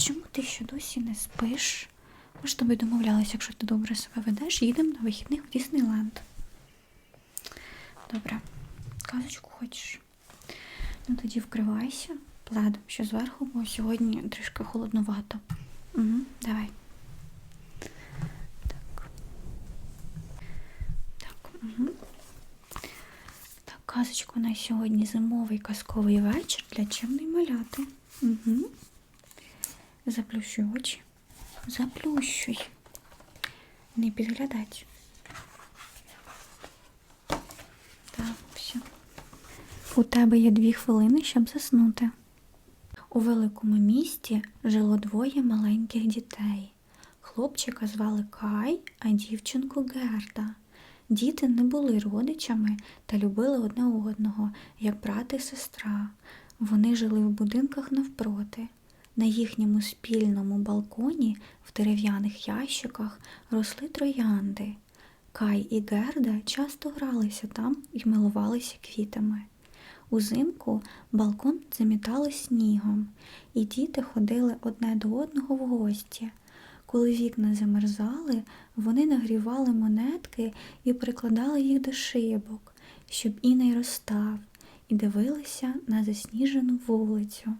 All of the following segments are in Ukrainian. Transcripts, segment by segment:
чому ти ще досі не спиш? Ми ж з тобою домовлялися, якщо ти добре себе ведеш, їдемо на вихідних в Діснейленд. Добре, казочку хочеш? Ну тоді вкривайся пледом, що зверху, бо сьогодні трішки холодновато. Угу, давай. Так. Так, угу. Так, казочка у нас сьогодні зимовий казковий вечір для чимної маляти. Угу. Заплющуй очі. Заплющуй. Не підглядать. Так, все. У тебе є дві хвилини, щоб заснути. У великому місті жило двоє маленьких дітей. Хлопчика звали Кай, а дівчинку Герда. Діти не були родичами та любили одне одного, як брат і сестра. Вони жили в будинках навпроти. На їхньому спільному балконі в дерев'яних ящиках росли троянди. Кай і Герда часто гралися там і милувалися квітами. Узимку балкон замітали снігом, і діти ходили одне до одного в гості. Коли вікна замерзали, вони нагрівали монетки і прикладали їх до шибок, щоб іней розстав, і дивилися на засніжену вулицю.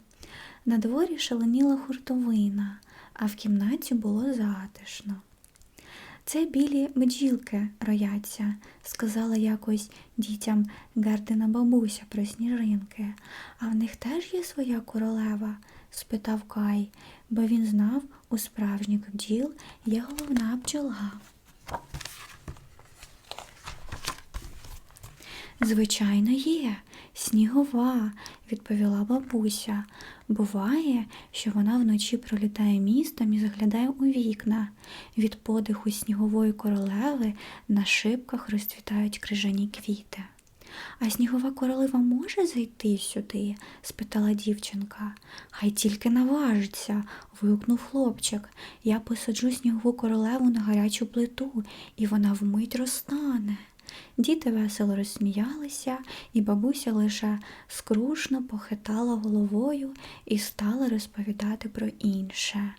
На дворі шаленіла хуртовина, а в кімнаті було затишно. Це білі бджілки рояться, сказала якось дітям Гердина бабуся про сніжинки. А в них теж є своя королева? спитав Кай, бо він знав, у справжніх бджіл є головна бджола. Звичайно, є. Снігова, відповіла бабуся. Буває, що вона вночі пролітає містом і заглядає у вікна. Від подиху снігової королеви на шибках розцвітають крижані квіти. А снігова королева може зайти сюди? спитала дівчинка. Хай тільки наважиться, вигукнув хлопчик. Я посаджу снігову королеву на гарячу плиту, і вона вмить розтане. Діти весело розсміялися, і бабуся лише скрушно похитала головою і стала розповідати про інше.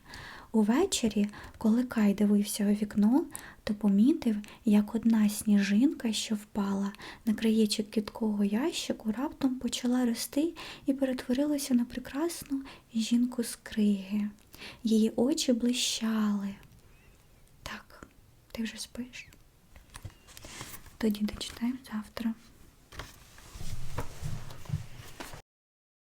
Увечері, коли Кай дивився у вікно, то помітив, як одна сніжинка, що впала на краєчок кіткого ящику, раптом почала рости і перетворилася на прекрасну жінку з криги. Її очі блищали. Так, ти вже спиш? Тоді дочитаємо завтра.